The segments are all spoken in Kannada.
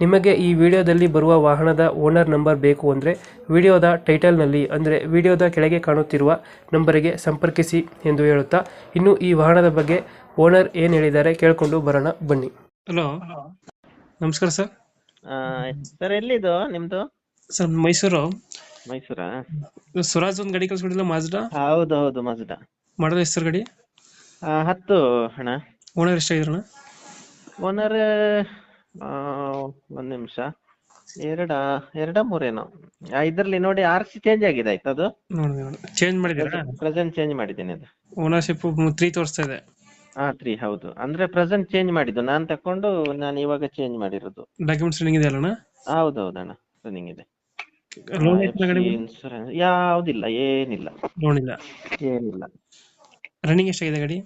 ನಿಮಗೆ ಈ ವಿಡಿಯೋದಲ್ಲಿ ಬರುವ ವಾಹನದ ಓನರ್ ನಂಬರ್ ಬೇಕು ಅಂದರೆ ವಿಡಿಯೋದ ಟೈಟಲ್ನಲ್ಲಿ ಅಂದರೆ ವಿಡಿಯೋದ ಕೆಳಗೆ ಕಾಣುತ್ತಿರುವ ನಂಬರಿಗೆ ಸಂಪರ್ಕಿಸಿ ಎಂದು ಹೇಳುತ್ತಾ ಇನ್ನು ಈ ವಾಹನದ ಬಗ್ಗೆ ಓನರ್ ಏನು ಹೇಳಿದ್ದಾರೆ ಕೇಳಿಕೊಂಡು ಬರೋಣ ಬನ್ನಿ. ಹಲೋ. ನಮಸ್ಕಾರ ಸರ್. ಸರ್ ಎಲ್ಲಿದು ನಿಮ್ದು? ಸರ್ ಮೈಸೂರು. ಮೈಸೂರಾ? ಸುರಾಜ್ ಒಂದು ಗಾಡಿ ಕಳ್ಸ್ಕೊಡಿಲ್ಲ ಮಾಜ್ಡಾ ಹೌದು ಹೌದು ಮಜದ ಮಾಡೋದು ಹೆಸರು ಗಾಡಿ? ಹತ್ತು ಹಣ ಓನರ್ ಎಷ್ಟಾಗಿದ್ರಣ ಓನರ್ ಒಂದ್ ನಿಮಿಷ. ಎರಡ ಎರಡ ಮೂರೇನೋ. ಆ, ಇದ್ರಲ್ಲಿ ನೋಡಿ ಆರ್ ಸಿ ಚೇಂಜ್ ಆಗಿದೆ ಆಯ್ತಾ ಅದು? ನೋಡಿ ನೋಡಿ. ಚೇಂಜ್ ಮಾಡಿದ್ದೀರಾ? ಪ್ರೆಸೆಂಟ್ ಚೇಂಜ್ ಮಾಡಿದ್ದೀನಿ ಅದು. ಓನರ್ಶಿಪ್ ತ್ರೀ ತೋರಿಸ್ತಾ ಇದೆ. ಹಾ ತ್ರೀ ಹೌದು. ಅಂದ್ರೆ ಪ್ರೆಸೆಂಟ್ ಚೇಂಜ್ ಮಾಡಿದ್ದು. ನಾನ್ ತಕೊಂಡು ನಾನು ಇವಾಗ ಚೇಂಜ್ ಮಾಡಿರೋದು. ಡಾಕ್ಯುಮೆಂಟ್ಸ್ ರನ್ನಿಂಗ್ ಇದೆ ಅಲ್ಲಣ್ಣ? ಹೌದು ಹೌದಣ್ಣ ರನ್ನಿಂಗ್ ಇದೆ ಲೋನ್ ಐತೆ ಗಾಡಿ ಇನ್ಸೂರೆನ್ಸ್ ಯಾವ್ದಿಲ್ಲ ಏನಿಲ್ಲ. ಲೋನ್ ಇಲ್ಲ. ಏನಿಲ್ಲ. ರನ್ನಿಂಗ್ ಎಷ್ಟಾಗಿದೆ ಗಾಡಿ?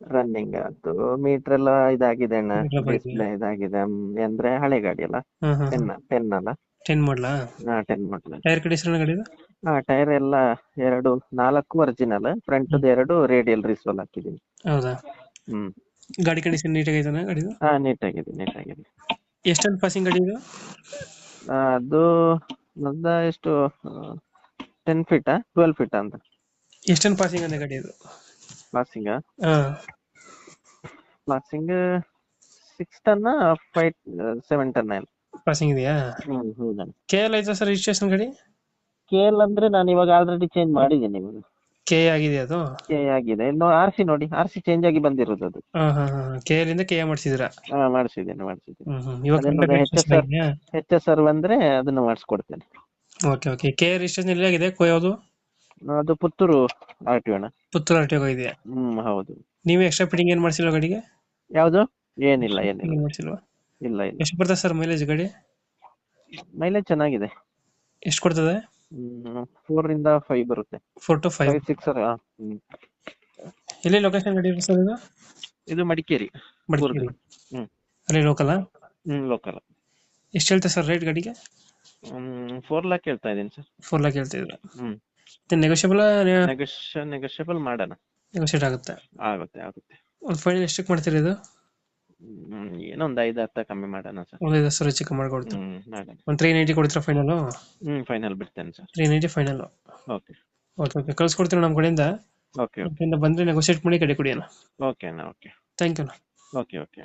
ರನ್ನಿಂಗ್ ಅದು ಮೀಟರ್ ಎಲ್ಲ ಇದಾಗಿದೆ ಅಣ್ಣ. Meter ಎಲ್ಲ ಡಿಸ್ಪ್ಲೇ ಇದಾಗಿದೆ. ಹ್ಮ್, ಅಂದ್ರೆ ಹಳೆ ಗಾಡಿ ಅಲ್ಲ? ಪೆನ್ ಹಾಂ ಟೆನ್ ಟೆನ್ ಅಲ್ಲ? ಟೆನ್ ಮಾಡಲಾ ಹಾ ಟೆನ್ ಮಾಡಲ ಟೈರ್ ಕಂಡೀಷನ್ ಗಾಡಿ ಹಾ ಟೈರ್ ಎಲ್ಲ ಎರಡು ನಾಲ್ಕು ಒರಿಜಿನಲ್ ಫ್ರಂಟ್ ಎರಡು ರೇಡಿಯಲ್ ರಿಸೋಲ್ ಹಾಕಿದೀನಿ. ಹೌದಾ? ಹ್ಮ್. ಗಾಡಿ ಕಂಡೀಷನ್ ನೀಟಾಗಿ ಐತಾನ ಗಾಡಿದು? ಹಾ ಆಗಿದೆ ಎಷ್ಟು ಎಷ್ಟೊಂದು ಪಾಸಿಂಗ್ ಗಾಡಿ ಇದು? ಆ, ಅದು ನಂದ ಎಷ್ಟು ಟೆನ್ ಫೀಟ್ ಟ್ವೆಲ್ ಫೀಟ್ ಅಂತ. ಎಷ್ಟೊಂದು ಪಾಸಿಂಗ್ ಅಂದೆ ಗಾಡಿ ಇದು? ಪಾಸಿಂಗ್ ಹಾಂ. Passing six ton five seven ton passing ಇದೆಯಾ? ಕೆ ಎಲ್ ಐತಾ ಸರ್ ರಿಜಿಸ್ಟ್ರೇಷನ್ ಗಾಡಿ? ಕೆ ಎಲ್ ಅಂದ್ರೆ ನಾನು ಇವಾಗ ಆಲ್ರೆಡಿ ಚೇಂಜ್ ಮಾಡಿದ್ದೀನಿ ಇವಾಗ. ಕೆ ಆಗಿದೆ ಅದು? ಕೆ ಆಗಿದೆ. ಇನ್ನು ಆರ್ ಸಿ ನೋಡಿ. ಆರ್ ಸಿ ಚೇಂಜ್ ಆಗಿ ಬಂದಿರೋದು ಅದು. ಕೆ ಎಲ್ ಇಂದ ಕೆ ಎ ಮಾಡಿಸಿದ್ದೀರಾ? ಹಾ ಮಾಡಿಸಿದ್ದೇನೆ ಮಾಡಿಸಿದ್ದೇನೆ. ಹೆಚ್ ಎಸ್ ಆರ್ ಬಂದ್ರೆ ಅದನ್ನ ಮಾಡಿಸ್ಕೊಡ್ತೇನೆ. ಓಕೆ ಓಕೆ ಕೆ ರಿಜಿಸ್ಟ್ರೇಷನ್ ಎಲ್ಲಿ ಆಗಿದೆ? ಕೋಯೋದು ಯಾವುದು ಅದು ಪುತ್ತೂರು ಆರ್ ಟಿ ಅಣ್ಣ ಪುತ್ತೂರು ಆರ್ ಟಿ ಇದೆಯಾ ಹ್ಮ್ ಹೌದು. ನೀವು ಎಕ್ಸ್ಟ್ರಾ ಫಿಟ್ಟಿಂಗ್ ಏನು ಮಾಡಿಸಿಲ್ವ ಗಾಡಿಗೆ? ಯಾವ್ದು? ಏನಿಲ್ಲ ಏನಿಲ್ಲ. ಏನು ಮಾಡಿಸಿಲ್ವಾ? ಇಲ್ಲ ಇಲ್ಲ. ಎಷ್ಟು ಬರ್ತದೆ ಸರ್ ಮೈಲೇಜ್ ಗಾಡಿ? ಮೈಲೇಜ್ ಚೆನ್ನಾಗಿದೆ. ಎಷ್ಟು ಕೊಡ್ತದೆ? ಫೋರ್ ಇಂದ ಫೈವ್ ಬರುತ್ತೆ. Four two five five six ಎಲ್ಲಿ ಲೊಕೇಶನ್ ಗಾಡಿ ಸರ್ ಇದು? ಇದು ಮಡಿಕೇರಿ. ಮಡಿಕೇರಿ. ಹ್ಮ್. ಅಲ್ಲಿ ಲೋಕಲ್ ಹ್ಮ್ ಲೋಕಲ್ ಎಷ್ಟು ಹೇಳ್ತಾರೆ ಸರ್ ರೇಟ್ ಗಾಡಿಗೆ? ಫೋರ್ ಲಾಕ್ ಹೇಳ್ತಾ ಇದ್ದೀನಿ ಸರ್. ಫೋರ್ ಹೇಳ್ತಾ ಹೇಳ್ತಿದ್ರೆ ಹ್ಮ್. ನೆಗೋಷಿಯಬಲ್ ನೆಗೋಷಿಯ ನೆಗೋಷಿಯಬಲ್ ಮಾಡೋಣ. ನೆಗೋಷಿಯೇಟ್ ಆಗುತ್ತೆ. ಆಗುತ್ತೆ ಆಗುತ್ತೆ. ಒಂದು ಫೈನಲ್ ಎಷ್ಟಕ್ಕೆ ಮಾಡ್ತೀರಿ ಇದು? ಏನೋ ಒಂದ್ ಐದು ಹತ್ತ ಕಮ್ಮಿ ಮಾಡೋಣ ಸರ್. ಒಂದು ಐದು ಸಾವಿರ ಚಿಕ್ಕ ಮಾಡ್ಕೊಡ್ತೀನಿ ಒಂದು ತ್ರೀ ನೈಂಟಿ ಕೊಡ್ತೀರಾ ಫೈನಲ್ ಹ್ಮ್ ಫೈನಲ್ ಬಿಡ್ತೇನೆ sir. Three ninety final okay. Okay okay. ಕಳ್ಸ್ಕೊಡ್ತೀನಿ ನಮ್ಮ ಕಡೆಯಿಂದ? ಓಕೆ ಬಂದರೆ ನೆಗೋಷಿಯೇಟ್ ಮಾಡಿ ಕಡೆ ಕೊಡಿ ಅಣ್ಣ. ಓಕೆ ಅಣ್ಣ ಓಕೆ. ಥ್ಯಾಂಕ್ ಯು ಅಣ್ಣ. Okay okay.